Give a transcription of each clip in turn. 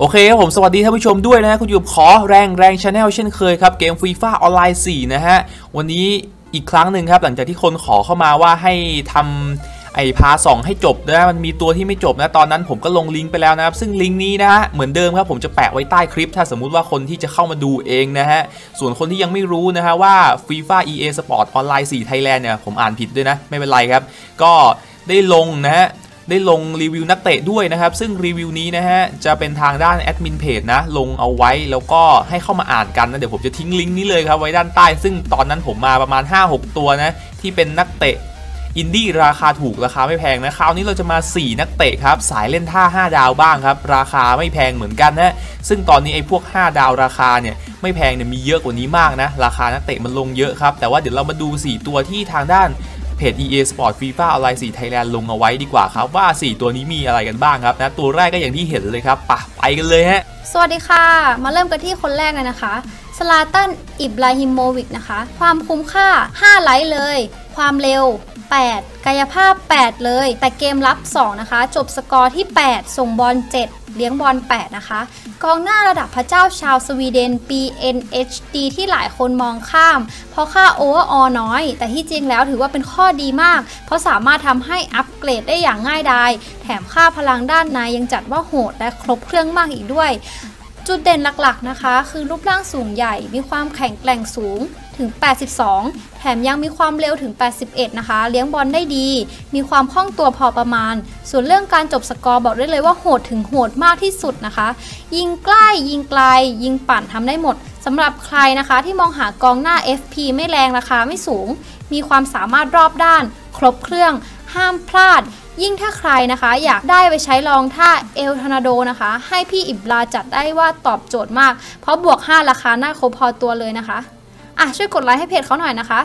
โอเคครับผมสวัสดีท่านผู้ชมด้วยนะฮะคุณอยู่ขอแรงแรงชาแนลเช่นเคยครับ เกมฟรีฟ้าออนไลน์ 4 นะฮะ วันนี้อีกครั้งหนึ่งครับ หลังจากที่คนขอเข้ามาว่าให้ทำไอ้พาสองให้จบนะมันมีตัวที่ไม่จบนะตอนนั้นผมก็ลงลิงก์ไปแล้วนะครับ ซึ่งลิงก์นี้นะฮะเหมือนเดิมครับผมจะแปะไว้ใต้คลิป ถ้าสมมุติว่าคนที่จะเข้ามาดูเองนะฮะส่วนคนที่ยังไม่รู้นะฮะว่า FIFA EA Sport Online 4 Thailand เนี่ยผมอ่านผิดด้วยนะไม่เป็นไรครับ ก็ได้ลงนะฮะ ได้ลงรีวิวนักเตะด้วยนะครับ ซึ่งรีวิวนี้นะฮะ จะเป็นทางด้านแอดมินเพจนะ ลงเอาไว้แล้วก็ให้เข้ามาอ่านกันนะ เดี๋ยวผมจะทิ้งลิงก์นี้เลยครับ ไว้ด้านใต้ ซึ่งตอนนั้นผมมาประมาณ 5-6 ตัวนะ ที่เป็นนักเตะอินดี้ราคาถูกราคาไม่แพงนะ คราวนี้เราจะมา 4 นักเตะครับ สายเล่นท่า 5 ดาวบ้างครับ ราคาไม่แพงเหมือนกันนะ ซึ่งตอนนี้ไอ้พวก 5 ดาวราคาเนี่ยไม่แพงเนี่ยมีเยอะกว่านี้มากนะ ราคานักเตะมันลงเยอะครับ แต่ว่าเดี๋ยวเรามาดู 4 ตัวที่ทางด้าน เพจ EA Sport FIFA Online 4 Thailand ลงเอาไว้ดีกว่าครับ ว่า 4 ตัวนี้มีอะไรกันบ้างครับนะตัวแรกก็อย่างที่เห็นเลยครับปะไปกันเลยฮะ สวัสดีค่ะ มาเริ่มกันที่คนแรกเลยนะคะสลาตันอิบราฮิโมวิกนะคะ ความคุ้มค่า 5 ไลท์เลย ความเร็ว 8 กายภาพ 8 เลย แต่เกมรับ 2 นะคะ จบสกอร์ที่ 8 ส่งบอล 7 เลี้ยงบอล 8 นะคะ กองหน้าระดับพระเจ้าชาวสวีเดน PNHD ที่หลายคนมองข้าม เพราะค่าโอเวอร์ออน้อย แต่ที่จริงแล้วถือว่าเป็นข้อดีมาก เพราะสามารถทำให้อัปเกรดได้อย่างง่ายดาย แถมค่าพลังด้านในยังจัดว่าโหดและครบเครื่องมากอีกด้วย จุดเด่นหลักๆนะคะ คือรูปร่างสูงใหญ่ มีความแข็งแกร่งสูง ถึง 82 แถมยังมีความเร็วถึง 81 นะคะ เลี้ยงบอลได้ดี มีความคล่องตัวพอประมาณ ส่วนเรื่องการจบสกอร์บอกได้เลยว่าโหดถึงโหดมากที่สุดนะคะ ยิงใกล้ ยิงไกล ยิงปั่นทำได้หมดสำหรับใครนะคะที่มองหากองหน้า FP ไม่แรงราคาไม่สูง มีความสามารถรอบด้าน ครบเครื่อง ห้ามพลาด ยิ่งถ้าใครนะคะ อยากได้ไปใช้ลองท่าเอลทนาโดนะคะ ให้พี่อิบลาจัดได้ว่าตอบโจทย์มาก เพราะบวก 5 ราคาหน้าครบพอตัวเลยนะคะ อะช่วยกดไลค์ให้เพจเขาหน่อยนะคะ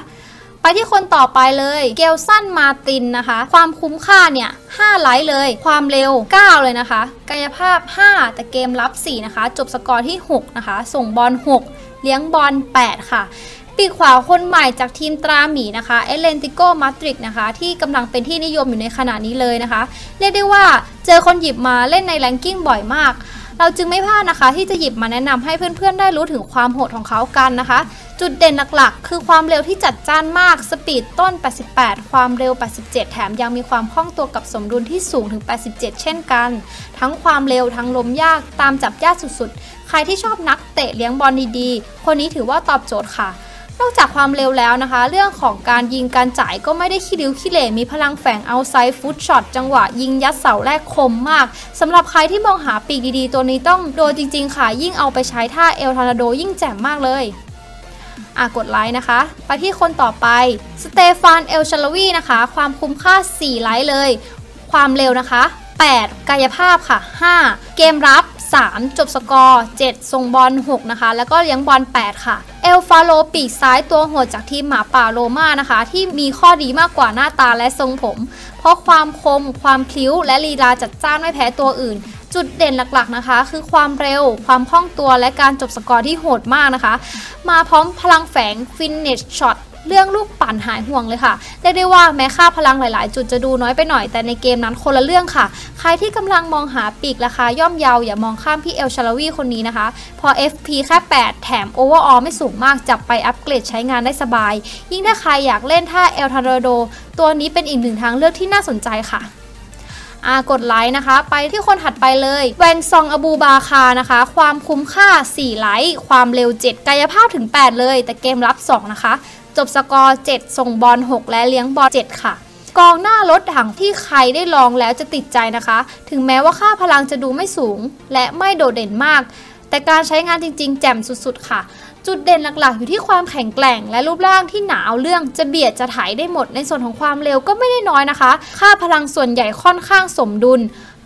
ไปที่คนต่อไปเลยเกลสันมาตินนะคะ ความคุ้มค่าเนี่ย 5 ไลท์เลย ความเร็ว 9 เลยนะคะ กายภาพ 5 แต่เกมรับ 4 นะคะ จบสกอร์ที่ 6 นะคะ ส่งบอล 6 เลี้ยงบอล 8 ค่ะปีกขวาคนใหม่จากทีมตราหมีนะคะเอเลนติโกมาตริกนะคะที่กำลังเป็นที่นิยมอยู่ในขณะนี้เลยนะคะ เรียกได้ว่าเจอคนหยิบมาเล่นในแรงกิ้งบ่อยมาก เราจึงไม่พลาดนะคะ ที่จะหยิบมาแนะนำให้เพื่อนๆได้รู้ถึงความโหดของเขากันนะคะ จุดเด่นหลักๆ คือความเร็วที่จัดจ้านมาก สปีดต้น 88 ความเร็ว 87 แถมยังมีความคล่องตัวกับสมดุลที่สูงถึง 87 เช่นกัน ทั้งความเร็วทั้งล้มยากตามจับยากสุดๆ ใครที่ชอบนักเตะเลี้ยงบอลดีๆ คนนี้ถือว่าตอบโจทย์ค่ะ นอกจากความเร็วแล้วนะคะ เรื่องของการยิงการจ่ายก็ไม่ได้ขี้ริ้วขี้เหร่มีพลังแฝงเอาไซด์ฟุตช็อตจังหวะ ยิงยัดเสาแรกคมมากสำหรับใครที่มองหาปีกดีๆ ตัวนี้ต้องโดนจริง ๆ ค่ะ ยิ่งเอาไปใช้ท่าเอลทอร์นาโดยิ่งแจ่มมากเลย อะกดไลค์นะคะ ไปที่คนต่อไปสเตฟานเอลชาลวีนะคะ ความคุ้มค่า 4 ไลค์เลย ความเร็วนะคะ 8 กายภาพค่ะ 5 เกมรับ 3 จบสกอร์7ส่งบอล 6 นะคะ แล้วก็เลี้ยงบอล 8 ค่ะ เอลฟาโลปีกซ้ายตัวโหดจากทีมหมาป่าโรมานะคะ ที่มีข้อดีมากกว่าหน้าตาและทรงผม เพราะความคม ความพลิ้ว และลีลาจัดจ้านไม่แพ้ตัวอื่น จุดเด่นหลักๆนะคะ คือความเร็วความคล่องตัวและการจบสกอร์ที่โหดมากนะคะ มาพร้อมพลังแฝงฟินเนชช็อตเรื่องลูกปั่นหายห่วงเลยค่ะเรียกได้ว่าแม้ค่าพลังหลาย ๆ จุดจะดูน้อยไปหน่อยแต่ในเกมนั้นคนละเรื่องค่ะ ใครที่กำลังมองหาปีกราคาย่อมเยาอย่ามองข้ามพี่เอลชาลวีคนนี้นะคะ พอ FP แค่ 8 แถมโอเวอร์ออไม่สูงมาก จับไปอัปเกรดใช้งานได้สบาย ยิ่งถ้าใครอยากเล่นท่าเอลทาร์โด ตัวนี้เป็นอีกหนึ่งทางเลือกที่น่าสนใจค่ะ อ่ากดไลค์นะคะ ไปที่คนถัดไปเลยแวนซองอบูบาคานะคะ ความคุ้มค่า 4 ไลค์ ความเร็ว 7 กายภาพถึง 8 เลย แต่เกมรับ 2 นะคะ จบสกอร์ 7 ส่งบอล 6 และเลี้ยงบอล 7 ค่ะกองหน้ารถถังที่ใครได้ลองแล้วจะติดใจนะคะ ถึงแม้ว่าค่าพลังจะดูไม่สูง และไม่โดดเด่นมาก แต่การใช้งานจริงๆ แจ่มสุดๆ ค่ะ จุดเด่นหลักๆ อยู่ที่ความแข็งแกร่ง และรูปร่างที่หนาเอาเรื่องจะเบียดจะไถได้หมดในส่วนของความเร็วก็ไม่ได้น้อยนะคะ ค่าพลังส่วนใหญ่ค่อนข้างสมดุล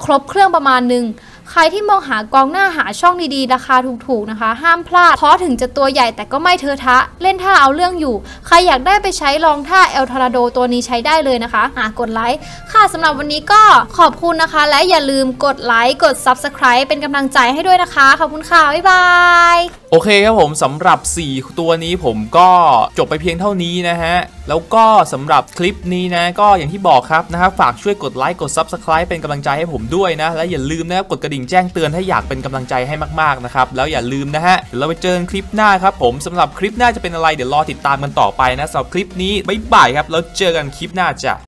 ครบเครื่องประมาณหนึ่ง ใครที่มองหากองหน้าหาช่องดีๆ ราคาถูกๆนะคะ ห้ามพลาดเพราะถึงจะตัวใหญ่แต่ก็ไม่เทอะทะ เล่นท่าเอาเรื่องอยู่ ใครอยากได้ไปใช้ลองท่าเอลทอราโดตัวนี้ใช้ได้เลยนะคะอ่ากดไลค์ค่ะสำหรับวันนี้ก็ขอบคุณนะคะ และอย่าลืมกดไลค์กด Subscribe เป็นกำลังใจให้ด้วยนะคะ ขอบคุณค่ะ บ๊ายบายโอเคครับผมสำหรับ 4 ตัวนี้ผมก็จบไปเพียงเท่านี้นะฮะ แล้วก็สำหรับคลิปนี้นะ ก็อย่างที่บอกครับนะครับฝากช่วยกดไลค์กด Subscribe เป็นกำลังใจให้ผมด้วยนะ และอย่าลืมนะครับกดกระดิ่งดิ่งแจ้งเตือนถ้าอยากเป็นกำลังใจให้มากๆนะครับแล้วอย่าลืมนะฮะเดี๋ยวเราไปเจอกันคลิปหน้าครับผมสำหรับคลิปหน้าจะเป็นอะไรเดี๋ยวรอติดตามกันต่อไปนะสำหรับคลิปนี้บ๊ายบายครับแล้วเจอกันคลิปหน้าจ้ะ